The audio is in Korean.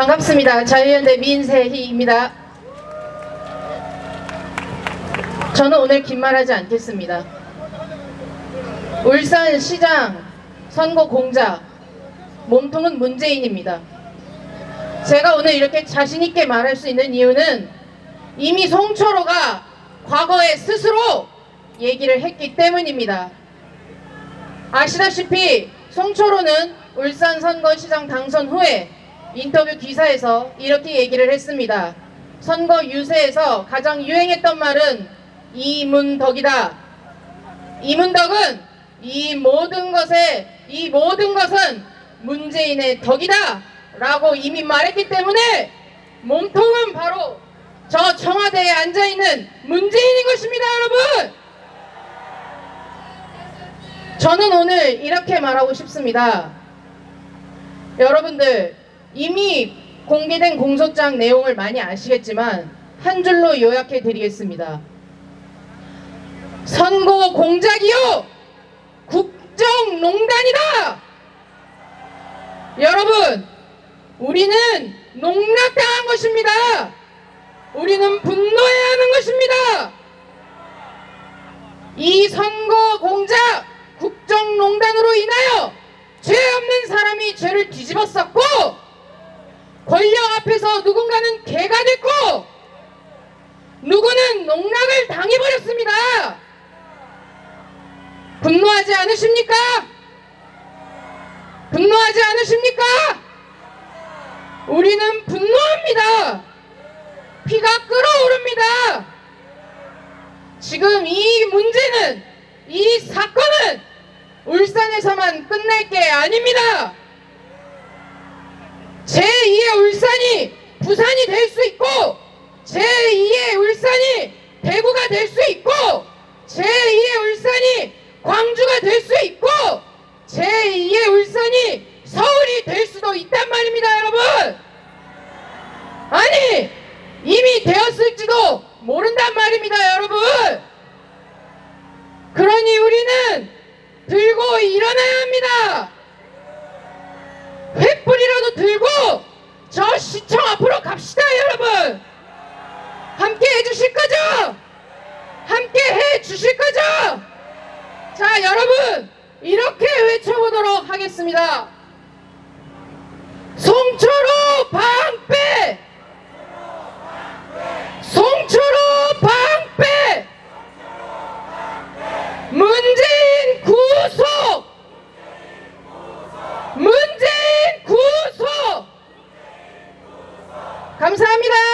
반갑습니다. 자유연대 민세희입니다. 저는 오늘 긴 말하지 않겠습니다. 울산 시장 선거 공작 몸통은 문재인입니다. 제가 오늘 이렇게 자신있게 말할 수 있는 이유는 이미 송철호가 과거에 스스로 얘기를 했기 때문입니다. 아시다시피 송철호는 울산 선거시장 당선 후에 인터뷰 기사에서 이렇게 얘기를 했습니다. 선거 유세에서 가장 유행했던 말은 이문덕이다. 이문덕은 이 모든 것에 이 모든 것은 문재인의 덕이다. 라고 이미 말했기 때문에 몸통은 바로 저 청와대에 앉아있는 문재인인 것입니다, 여러분! 저는 오늘 이렇게 말하고 싶습니다. 여러분들, 이미 공개된 공소장 내용을 많이 아시겠지만, 한 줄로 요약해 드리겠습니다. 선거 공작이요! 국정농단이다! 여러분, 우리는 농락당한 것입니다. 우리는 분노해야 하는 것입니다. 이 선거 공작 국정농단으로 인하여 죄 없는 사람이 죄를 뒤집었었고 누군가는 개가 됐고 누구는 농락을 당해버렸습니다. 분노하지 않으십니까? 분노하지 않으십니까? 우리는 분노합니다. 피가 끓어오릅니다. 지금 이 문제는 이 사건은 울산에서만 끝날 게 아닙니다. 제2의 울산이 부산이 될 수 있고 제2의 울산이 대구가 될 수 있고 제2의 울산이 광주가 될 수 있고 제2의 울산이 서울이 될 수도 있단 말입니다 여러분. 아니 이미 되었을지도 모른단 말입니다 여러분. 그러니 우리는 들고 일어나야 합니다. 횃불이라도 들고 주실 거죠? 함께 해 주실 거죠? 자 여러분 이렇게 외쳐보도록 하겠습니다 송철호 방패 송철호 방패 문재인 구속 문재인 구속 감사합니다.